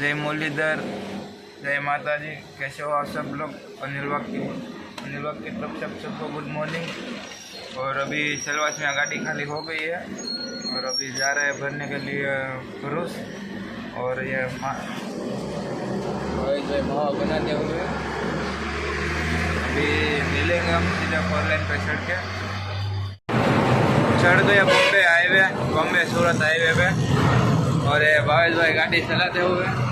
जय मुरलीधर, जय माता जी कैसे हो आप सब लोग? अनिल वक्त अनिल वक्त की तरफ़ से आप सबको गुड मॉर्निंग और अभी सेलवास में गाड़ी खाली हो गई है। और अभी जा रहे हैं भरने के लिए क्रूस और ये मा- जो मावा बनाते हुए अभी मिलेंगे हम सीधा फोर लाइन पे चढ़ के। चढ़ गए बॉम्बे हाईवे, बॉम्बे, सूरत हाईवे पे। और ये भावेश भाई गाड़ी चलाते हुए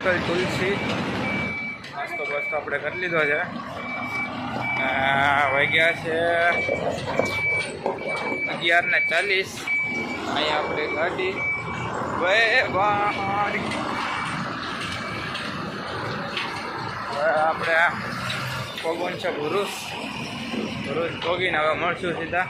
કલ તુલસી નાસ્તો બસ્તો આપણે કરી લીધો છે આ વાગ્યા છે અગિયાર ને ચાલીસ અહીંયા આપણે ગાડી વે આપણે પગન છે ભુરુસ. ભુરુસ ભોગીને હવે મળશું સીધા.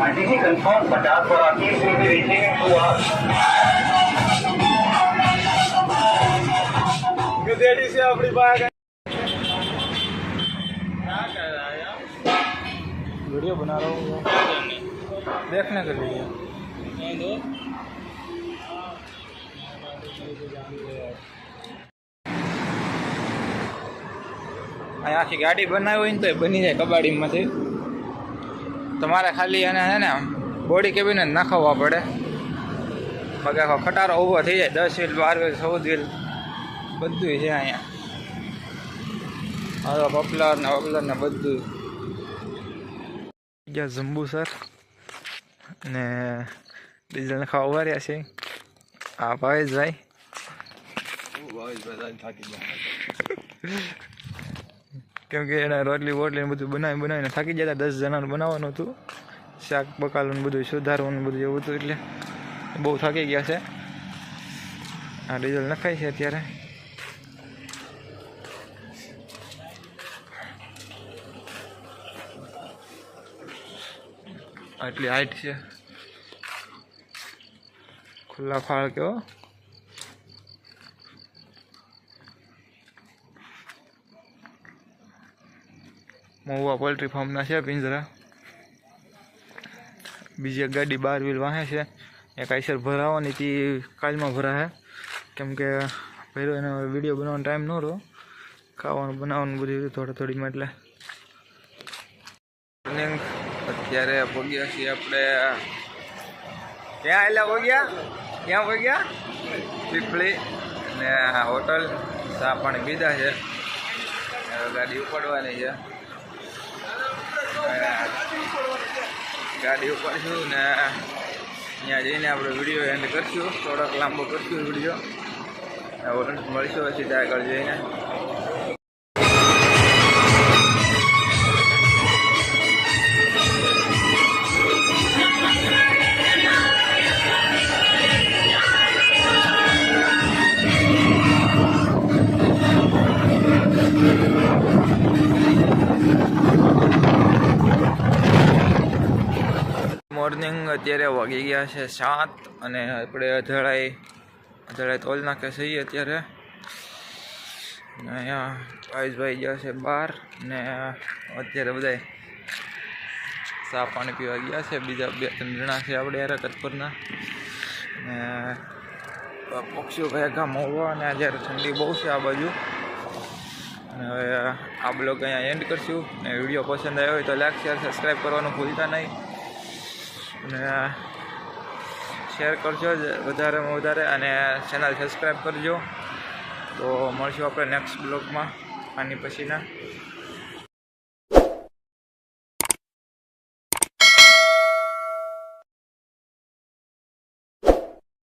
आंटी जी कंफर्म पचास और आती है भी रीचिंग टू ગધેડી છે આપણી પાસે वीडियो बना रहा हूँ देखने के लिए અહીંયા આખી ગાડી બનાવી હોય ને તો એ બની જાય કબાડીમાંથી તમારે ખાલી એને છે ને બોડી કેબિન જ નાખવવા પડે. બાકી આખો ખટારો ઊભો થઈ જાય. દસ વ્હીલ બાર વ્હીલ ચૌદ વ્હીલ બધું છે અહીંયા. હવે પોપ્યુલર ને પોપ્યુલર ને બધું ગયા જંબુ સર. ને ડીઝલ ખાવા ઊભા રહ્યા છે. આ ભાવેશભાઈ. કેમ કે એને રોટલી વોટલી બધું બનાવી બનાવીને થાકી જતા દસ જણાનું બનાવવાનું હતું. શાક બકાલું બધું સુધારવાનું બધું એવું હતું એટલે બહુ થાકી ગયા છે. આ ડીઝલ નખાય છે અત્યારે. આટલી હાઈટ છે. ખુલ્લા ફાળ કેવો મહુવા પોલ્ટ્રી ફાર્મના છે પિંજરા. બીજી એક ગાડી બાર વ્હીલ વાહે છે. એ કાયસર ભરાવાની હતી કાલમાં ભરાશે કેમ કે પહેલો એનો વીડિયો બનાવવાનો ટાઈમ ન રહ્યો. ખાવાનું બનાવવાનું બધું થોડી થોડીમાં એટલે. અત્યારે ભોગ્યા છીએ આપણે ક્યાં આવેલા ભોગ્યા? ક્યાં ભોગ્યા? પીપળી ને હોટલ. ચા પાણી પીધા છે. ગાડી ઉપાડવાની છે. ગાડી ઉપાડીશું ને ત્યાં જઈને આપણે વીડિયો એન્ડ કરશું. થોડોક લાંબો કરશું વીડિયો મળશું સીધા આગળ જઈને. મોર્નિંગ અત્યારે વાગી ગયા છે સાત અને આપણે અધળાઈ અધળાઈ તોલ નાખે છીએ અત્યારે. અહીંયા ભાઈ ગયા છે બહાર ને અત્યારે બધા ચા પાણી પીવા ગયા છે. બીજા બે ત્રણ જણા છે આપણે યાર તત્પરના ને પક્ષીઓ ભેગા મોવા અને જ્યારે ઠંડી બહુ છે આ બાજુ. અને હવે આ બ્લોગ અહીંયા એન્ડ કરશું. ને વીડિયો પસંદ આવ્યો હોય તો લાઈક શેર સબસ્ક્રાઈબ કરવાનું ભૂલતા નહીં. અને શેર કરજો વધારેમાં વધારે અને ચેનલ સબસ્ક્રાઈબ કરજો. તો મળશું આપણે નેક્સ્ટ બ્લોગમાં આની પછીના.